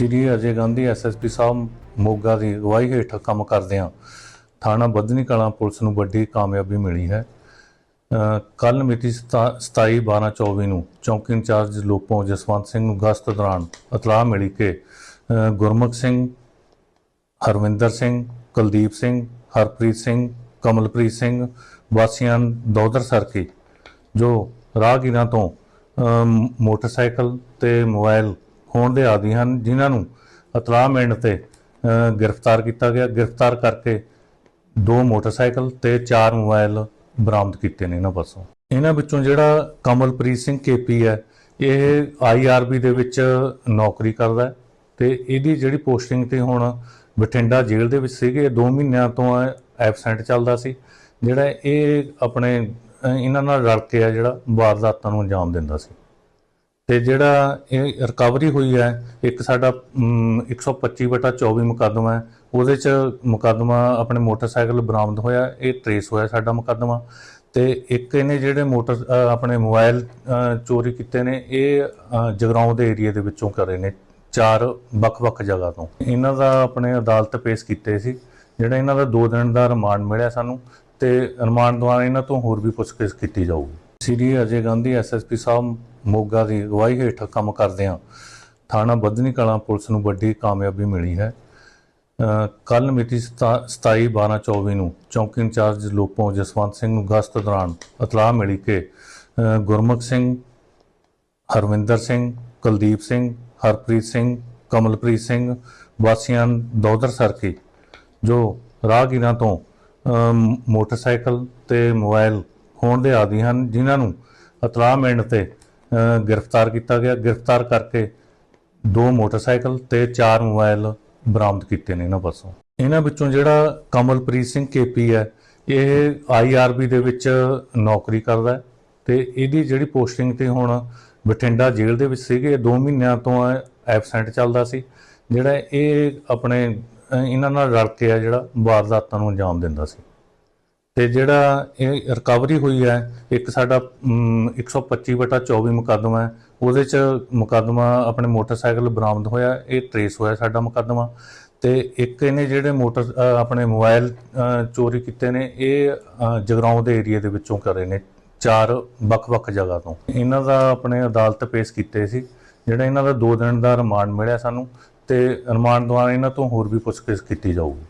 ਸ੍ਰੀ Ajay Gandhi SSP ਸਾਹਿਬ ਮੋਗਾ ਦੀ ਅਗਵਾਈ ਹੇਠ ਕੰਮ ਕਰਦੇ ਆ ਥਾਣਾ ਬੱਧਨੀ ਕਲਾਂ ਪੁਲਿਸ ਨੂੰ ਵੱਡੀ ਕਾਮਯਾਬੀ ਮਿਲੀ ਹੈ। ਕੱਲ ਮਿਤੀ 27 12 24 ਨੂੰ ਚੌਕੀ ਇੰਚਾਰਜ ਲੋਪੋਂ ਜਸਵੰਤ ਸਿੰਘ ਨੂੰ ਗਸ਼ਤ ਦੌਰਾਨ ਇਤਲਾਹ ਮਿਲੀ ਕਿ ਗੁਰਮੁਖ ਸਿੰਘ, ਹਰਵਿੰਦਰ ਸਿੰਘ, ਕੁਲਦੀਪ ਸਿੰਘ, ਹਰਪ੍ਰੀਤ ਸਿੰਘ, ਕਮਲਪ੍ਰੀਤ ਸਿੰਘ ਵਾਸੀਆਂ ਦੌਦਰ ਸਰਕੀ, ਜੋ ਰਾਹਗੀਰਾਂ ਤੋਂ ਮੋਟਰਸਾਈਕਲ ਤੇ ਮੋਬਾਈਲ ਹੋਣ ਦੇ ਆਦੀ ਹਨ, ਜਿਨ੍ਹਾਂ ਨੂੰ ਅਤਲਾਹ ਮਿਲਣ ਤੇ ਗ੍ਰਿਫਤਾਰ ਕੀਤਾ ਗਿਆ। ਗ੍ਰਿਫਤਾਰ ਕਰਕੇ ਦੋ ਮੋਟਰਸਾਈਕਲ ਤੇ ਚਾਰ ਮੋਬਾਈਲ ਬਰਾਮਦ ਕੀਤੇ ਨੇ ਇਹਨਾਂ ਪਾਸੋਂ। ਇਹਨਾਂ ਵਿੱਚੋਂ ਜਿਹੜਾ ਕਮਲਪ੍ਰੀਤ ਸਿੰਘ ਕੇਪੀ ਹੈ, ਇਹ ਆਈਆਰਬੀ ਦੇ ਵਿੱਚ ਨੌਕਰੀ ਕਰਦਾ ਹੈ ਤੇ ਇਹਦੀ ਜਿਹੜੀ ਪੋਸਟਿੰਗ ਤੇ ਹੁਣ ਬਠਿੰਡਾ ਜੇਲ੍ਹ ਦੇ ਵਿੱਚ ਸੀਗੇ 2 ਮਹੀਨਿਆਂ ਤੋਂ ਐਬਸੈਂਟ ਚੱਲਦਾ ਸੀ, ਜਿਹੜਾ ਇਹ ਆਪਣੇ ਇਹਨਾਂ ਨਾਲ ਰਲ ਕੇ ਆ ਜਿਹੜਾ ਵਾਰਦਾਤਾਂ ਨੂੰ ਅੰਜਾਮ ਦਿੰਦਾ ਸੀ। ਤੇ ਜਿਹੜਾ ਇਹ ਰਿਕਵਰੀ ਹੋਈ ਹੈ ਇੱਕ ਸਾਡਾ ਅਮ, 125 ਬਟਾ 24 ਮੁਕੱਦਮਾ ਹੈ ਉਹਦੇ ਚ ਮੁਕੱਦਮਾ ਆਪਣੇ ਮੋਟਰਸਾਈਕਲ ਬਰਾਮਦ ਹੋਇਆ ਇਹ ਟਰੇਸ ਹੋਇਆ ਸਾਡਾ ਮੁਕੱਦਮਾ ਤੇ ਇੱਕ ਇਹਨੇ ਜਿਹੜੇ ਮੋਟਰ ਆਪਣੇ ਮੋਬਾਈਲ ਚੋਰੀ ਕੀਤੇ ਨੇ ਇਹ ਜਗਰਾਉਂ ਦੇ ਏਰੀਆ ਦੇ ਵਿੱਚੋਂ ਕਰੇ ਨੇ ਚਾਰ ਵੱਖ-ਵੱਖ ਜਗ੍ਹਾ ਤੋਂ। ਇਹਨਾਂ ਦਾ ਆਪਣੇ ਅਦਾਲਤ ਪੇਸ਼ ਕੀਤੇ ਸੀ ਜਿਹੜਾ ਇਹਨਾਂ ਦਾ 2 ਦਿਨ ਦਾ ਰਿਮਾਂਡ ਮਿਲਿਆ ਸਾਨੂੰ ਤੇ ਰਿਮਾਂਡ ਦੁਆਰਾ ਇਹਨਾਂ ਤੋਂ ਹੋਰ ਵੀ ਪੁੱਛਗਿੱਛ ਕੀਤੀ ਜਾਊਗੀ। ਸ੍ਰੀ ਅਜੇ ਗਾਂਧੀ ਐਸਐਸਪੀ ਸਾਹਿਬ ਮੋਗਾ ਦੀ ਅਗਵਾਈ ਹੇਠ ਕੰਮ ਕਰਦੇ ਆ ਥਾਣਾ ਬੱਧਨੀ ਕਲਾਂ ਪੁਲਿਸ ਨੂੰ ਵੱਡੀ ਕਾਮਯਾਬੀ ਮਿਲੀ ਹੈ। ਕੱਲ ਮਿਤੀ 27 12 24 ਨੂੰ ਚੌਂਕੀ ਇੰਚਾਰਜ ਲੋਪੋਂ ਜਸਵੰਤ ਸਿੰਘ ਨੂੰ ਗਸ਼ਤ ਦੌਰਾਨ ਇਤਲਾਹ ਮਿਲੀ ਕਿ ਗੁਰਮੁਖ ਸਿੰਘ, ਹਰਵਿੰਦਰ ਸਿੰਘ, ਕੁਲਦੀਪ ਸਿੰਘ, ਹਰਪ੍ਰੀਤ ਸਿੰਘ, ਕਮਲਪ੍ਰੀਤ ਸਿੰਘ ਵਾਸੀਆਂ ਦੌਦਰ ਸਰਕੀ, ਜੋ ਰਾਹਗੀਰਾਂ ਤੋਂ ਮੋਟਰਸਾਈਕਲ ਤੇ ਮੋਬਾਈਲ ਹੋਣ ਦੇ ਆਦੀ ਹਨ, ਜਿਨ੍ਹਾਂ ਨੂੰ ਇਤਲਾਹ ਮਿਲਣ ਤੇ ਗ੍ਰਿਫਤਾਰ ਕੀਤਾ ਗਿਆ। ਗ੍ਰਿਫਤਾਰ ਕਰਕੇ ਦੋ ਮੋਟਰਸਾਈਕਲ ਤੇ ਚਾਰ ਮੋਬਾਈਲ ਬਰਾਮਦ ਕੀਤੇ ਨੇ ਇਹਨਾਂ ਪਾਸੋਂ। ਇਹਨਾਂ ਵਿੱਚੋਂ ਜਿਹੜਾ ਕਮਲਪ੍ਰੀਤ ਸਿੰਘ ਕੇਪੀ ਹੈ, ਇਹ ਆਈਆਰਬੀ ਦੇ ਵਿੱਚ ਨੌਕਰੀ ਕਰਦਾ ਹੈ ਤੇ ਇਹਦੀ ਜਿਹੜੀ ਪੋਸਟਿੰਗ ਤੇ ਹੁਣ ਬਠਿੰਡਾ ਜੇਲ੍ਹ ਦੇ ਵਿੱਚ ਸੀਗੇ 2 ਮਹੀਨਿਆਂ ਤੋਂ ਐਬਸੈਂਟ ਚੱਲਦਾ ਸੀ, ਜਿਹੜਾ ਇਹ ਆਪਣੇ ਇਹਨਾਂ ਨਾਲ ਰਲ ਕੇ ਆ ਜਿਹੜਾ ਵਾਰਦਾਤਾਂ ਨੂੰ ਅੰਜਾਮ ਦਿੰਦਾ ਸੀ। ਤੇ ਜਿਹੜਾ ਇਹ ਰਿਕਵਰੀ ਹੋਈ ਹੈ ਇੱਕ ਸਾਡਾ ਅਮ, 125 ਬਟਾ 24 ਮੁਕੱਦਮਾ ਹੈ ਉਹਦੇ ਚ ਮੁਕੱਦਮਾ ਆਪਣੇ ਮੋਟਰਸਾਈਕਲ ਬਰਾਮਦ ਹੋਇਆ ਇਹ ਟਰੇਸ ਹੋਇਆ ਸਾਡਾ ਮੁਕੱਦਮਾ। ਤੇ ਇੱਕ ਇਹਨੇ ਜਿਹੜੇ ਮੋਟਰ ਆਪਣੇ ਮੋਬਾਈਲ ਚੋਰੀ ਕੀਤੇ ਨੇ ਇਹ ਅ, ਜਗਰਾਉਂ ਦੇ ਏਰੀਆ ਦੇ ਵਿੱਚੋਂ ਕਰੇ ਨੇ ਚਾਰ ਵੱਖ-ਵੱਖ ਜਗ੍ਹਾ ਤੋਂ। ਇਹਨਾਂ ਦਾ ਆਪਣੇ ਅਦਾਲਤ ਪੇਸ਼ ਕੀਤੇ ਸੀ ਜਿਹੜਾ ਇਹਨਾਂ ਦਾ 2 ਦਿਨ ਦਾ ਰਿਮਾਂਡ ਮਿਲਿਆ ਸਾਨੂੰ ਤੇ ਰਿਮਾਂਡ ਦੌਰਾਨ ਇਹਨਾਂ ਤੋਂ ਹੋਰ ਵੀ ਪੁੱਛਗਿੱਛ ਕੀਤੀ ਜਾਊਗੀ।